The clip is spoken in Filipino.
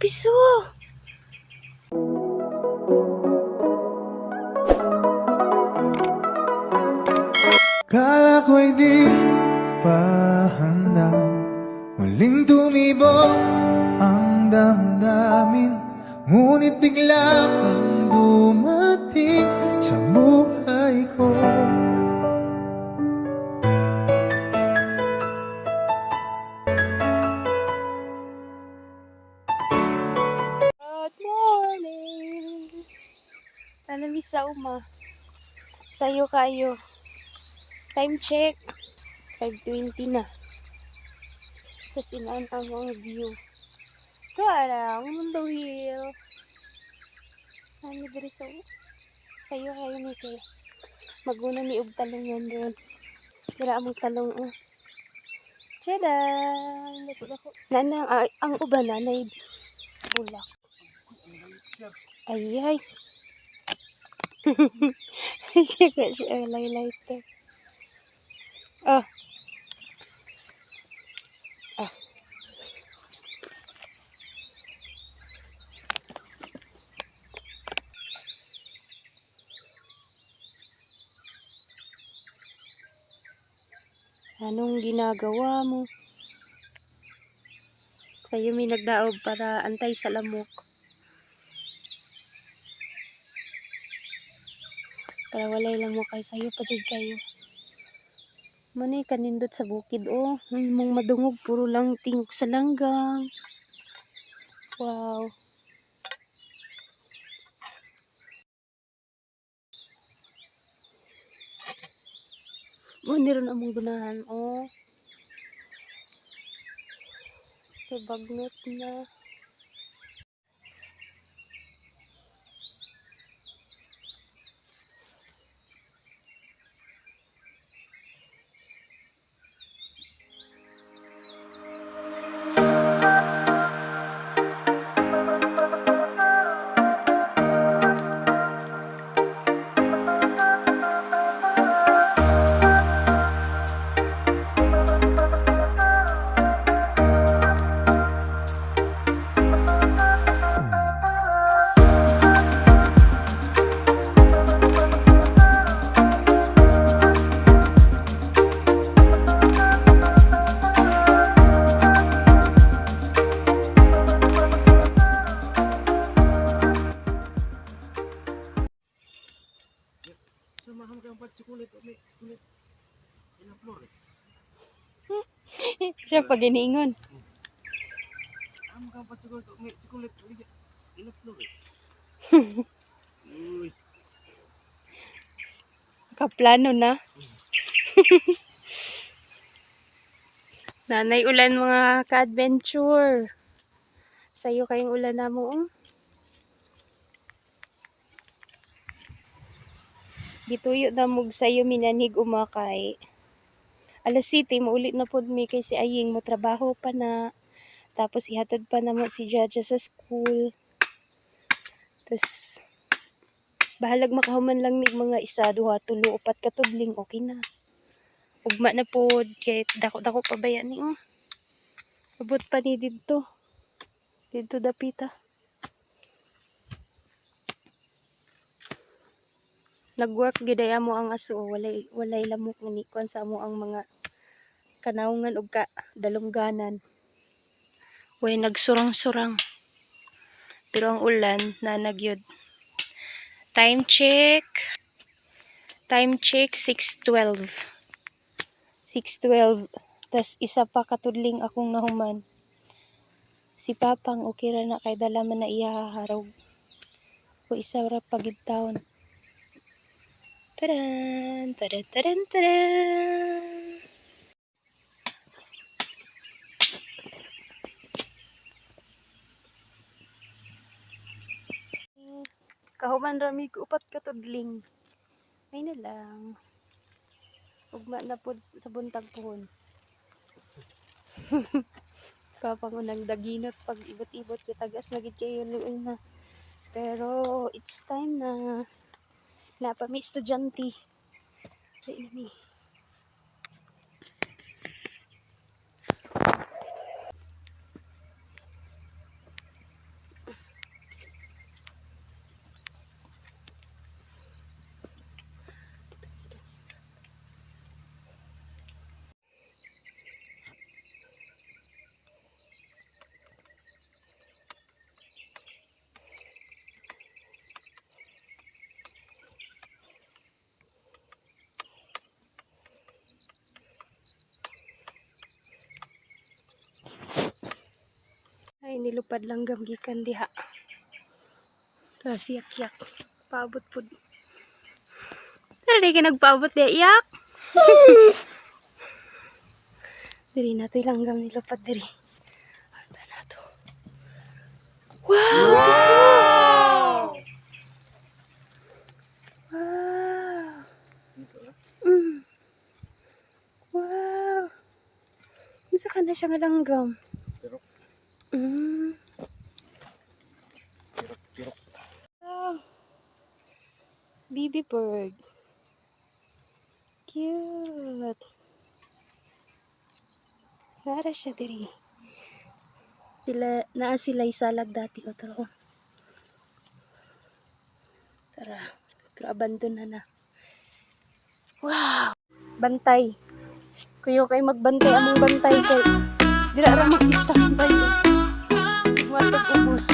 piso. Kala ko'y di pa handa. Muling tumibok ang damdamin. Ngunit bigla kang dumating sa buhay ko sa uma? Sayo kayo. Time check. 5.20 na. Kasi naan ang view. Ito lang, Mundo Hill. Ano diri sa Sayo kayo ni kay. Maguna ni og talong yan doon. Dira among talong ah. Tada! Nana, ang, ang uban na na bulak. Ay, ay. Siya ka siya lighter. Ah. Ah. Anong ginagawa mo? Sa'yo may nagdaob para antay sa lamok. Para walay lamok kay sa'yo patig kayo. Manay kanindot sa bukid oh. Mong madungog puro lang tingog sa langgang. Wow. Oh, niron among gunahan oh. Kay bagnot na. Siya pag iniingon. Kaplano na. Nanay ulan mga ka-adventure. Sa'yo kayong ulan na mo. oh. Gituyo na mog sa'yo minanig umakay. Alas City, maulit na pod mi kay si Aying mo trabaho pa na. Tapos ihatod pa na mo si Jaja sa school. Tapos bahalag makahuman lang ni mga isa, duha, tulo, upat katudling, okay na. Ugma na pod, kay dako-dako pa ba yan ni oh. Abot pa ni dito. Dito dapita. Nagwork gidaya mo ang aso, walay walay lamok ni kuan sa mo ang mga kanaungan ug ka dalungganan. Way nagsurang-surang. Pero ang ulan na nagyod. Time check. Time check 6:12. 6.12. Tas isa pa katudling akong nahuman. Si Papang okay ra na kay dala man na iya haharog. O isa ra pagid taon. Taran! Taran! Taran! Taran! Kahuman rami ko upat katudling. Ay na lang. Ugma na po sa buntag pohon. Kapangunang daginot pag ibot-ibot ko tagas na gid kayo luoy na. Pero it's time na na pa mi estudyante. Ay nami. nilupad lang gikan diha. Tapos yak-yak. Paabot po. Di ka nagpaabot diha, iyak. diri na to langgam nilupad diri. Anta na to. Wow! Piso! Wow! Mm. Wow! Isa ka na siya nga langgam. Mm. Wow. Baby bird. Cute. Para siya diri. Sila, naa sila isalag dati o taro. Tara, pero abandon na na. Wow! Bantay. Kuyo kay magbantay among bantay kay dira ra. Watag ubos.